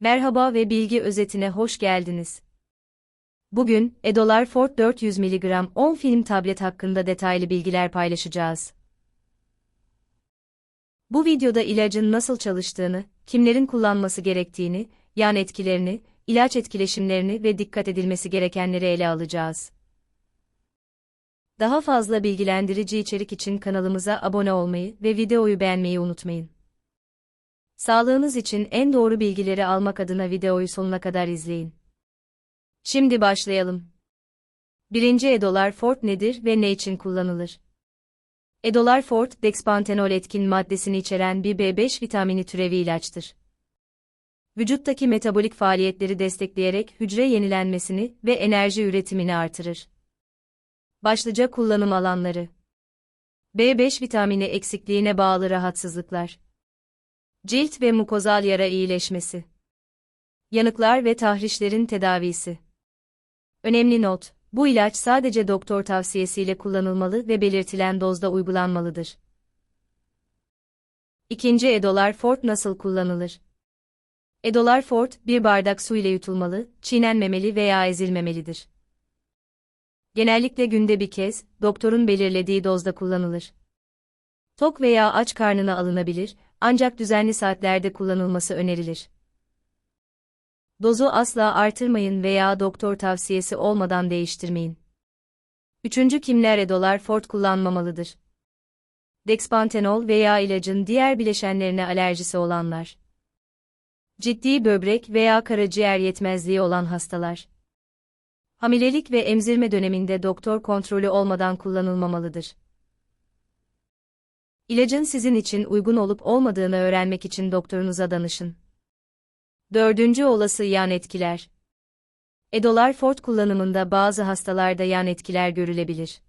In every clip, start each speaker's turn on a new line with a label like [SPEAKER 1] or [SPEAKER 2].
[SPEAKER 1] Merhaba ve bilgi özetine hoş geldiniz. Bugün, Edolar Fort 400 mg 10 film tablet hakkında detaylı bilgiler paylaşacağız. Bu videoda ilacın nasıl çalıştığını, kimlerin kullanması gerektiğini, yan etkilerini, ilaç etkileşimlerini ve dikkat edilmesi gerekenleri ele alacağız. Daha fazla bilgilendirici içerik için kanalımıza abone olmayı ve videoyu beğenmeyi unutmayın. Sağlığınız için en doğru bilgileri almak adına videoyu sonuna kadar izleyin. Şimdi başlayalım. 1. Edolar Fort nedir ve ne için kullanılır? Edolar Fort, dexpantenol etkin maddesini içeren bir B5 vitamini türevi ilaçtır. Vücuttaki metabolik faaliyetleri destekleyerek hücre yenilenmesini ve enerji üretimini artırır. Başlıca kullanım alanları B5 vitamini eksikliğine bağlı rahatsızlıklar Cilt ve mukozal yara iyileşmesi. Yanıklar ve tahrişlerin tedavisi. Önemli not, bu ilaç sadece doktor tavsiyesiyle kullanılmalı ve belirtilen dozda uygulanmalıdır. İkinci Edolar Fort nasıl kullanılır? Edolar Fort, bir bardak su ile yutulmalı, çiğnenmemeli veya ezilmemelidir. Genellikle günde bir kez, doktorun belirlediği dozda kullanılır. Tok veya aç karnına alınabilir, ancak düzenli saatlerde kullanılması önerilir. Dozu asla artırmayın veya doktor tavsiyesi olmadan değiştirmeyin. Üçüncü kimler edolar fort kullanmamalıdır? Dexpantenol veya ilacın diğer bileşenlerine alerjisi olanlar. Ciddi böbrek veya karaciğer yetmezliği olan hastalar. Hamilelik ve emzirme döneminde doktor kontrolü olmadan kullanılmamalıdır. İlacın sizin için uygun olup olmadığını öğrenmek için doktorunuza danışın. Dördüncü olası yan etkiler. Edolar Fort kullanımında bazı hastalarda yan etkiler görülebilir.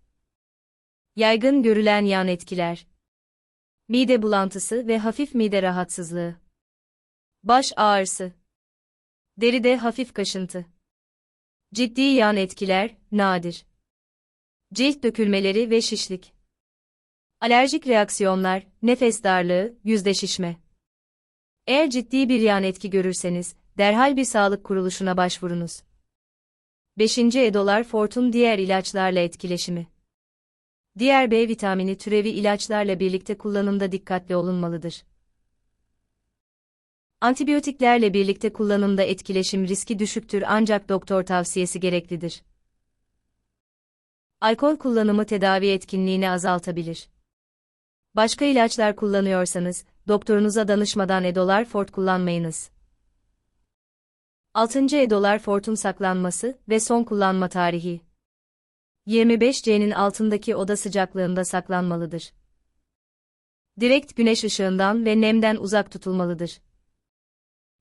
[SPEAKER 1] Yaygın görülen yan etkiler. Mide bulantısı ve hafif mide rahatsızlığı. Baş ağrısı. Deride hafif kaşıntı. Ciddi yan etkiler, nadir. Cilt dökülmeleri ve şişlik. Alerjik reaksiyonlar, nefes darlığı, yüzde şişme. Eğer ciddi bir yan etki görürseniz, derhal bir sağlık kuruluşuna başvurunuz. 5. Edolar Fort'un diğer ilaçlarla etkileşimi. Diğer B vitamini türevi ilaçlarla birlikte kullanımda dikkatli olunmalıdır. Antibiyotiklerle birlikte kullanımda etkileşim riski düşüktür ancak doktor tavsiyesi gereklidir. Alkol kullanımı tedavi etkinliğini azaltabilir. Başka ilaçlar kullanıyorsanız, doktorunuza danışmadan Edolar Fort kullanmayınız. 6. Edolar Fort'un saklanması ve son kullanma tarihi. 25C'nin altındaki oda sıcaklığında saklanmalıdır. Direkt güneş ışığından ve nemden uzak tutulmalıdır.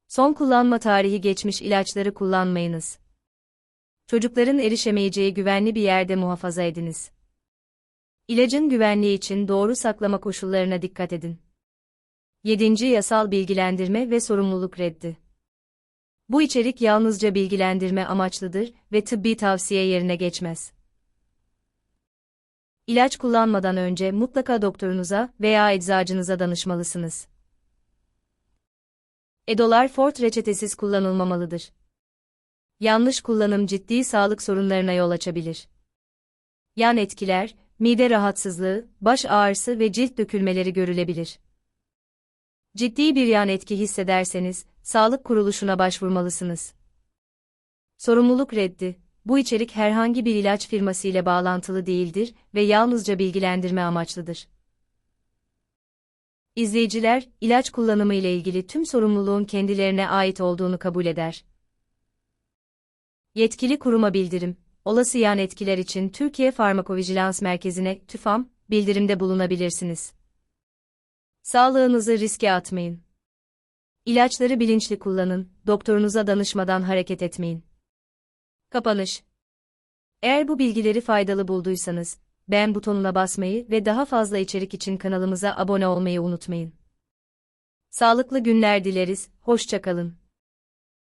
[SPEAKER 1] Son kullanma tarihi geçmiş ilaçları kullanmayınız. Çocukların erişemeyeceği güvenli bir yerde muhafaza ediniz. İlacın güvenliği için doğru saklama koşullarına dikkat edin. 7. Yasal bilgilendirme ve sorumluluk reddi. Bu içerik yalnızca bilgilendirme amaçlıdır ve tıbbi tavsiye yerine geçmez. İlaç kullanmadan önce mutlaka doktorunuza veya eczacınıza danışmalısınız. Edolar Fort reçetesiz kullanılmamalıdır. Yanlış kullanım ciddi sağlık sorunlarına yol açabilir. Yan etkiler, mide rahatsızlığı, baş ağrısı ve cilt dökülmeleri görülebilir. Ciddi bir yan etki hissederseniz, sağlık kuruluşuna başvurmalısınız. Sorumluluk reddi. Bu içerik herhangi bir ilaç firması ile bağlantılı değildir ve yalnızca bilgilendirme amaçlıdır. İzleyiciler, ilaç kullanımı ile ilgili tüm sorumluluğun kendilerine ait olduğunu kabul eder. Yetkili kuruma bildirim olası yan etkiler için Türkiye Farmakovijilans Merkezi'ne TÜFAM bildirimde bulunabilirsiniz. Sağlığınızı riske atmayın. İlaçları bilinçli kullanın, doktorunuza danışmadan hareket etmeyin. Kapanış Eğer bu bilgileri faydalı bulduysanız, beğen butonuna basmayı ve daha fazla içerik için kanalımıza abone olmayı unutmayın. Sağlıklı günler dileriz, hoşçakalın.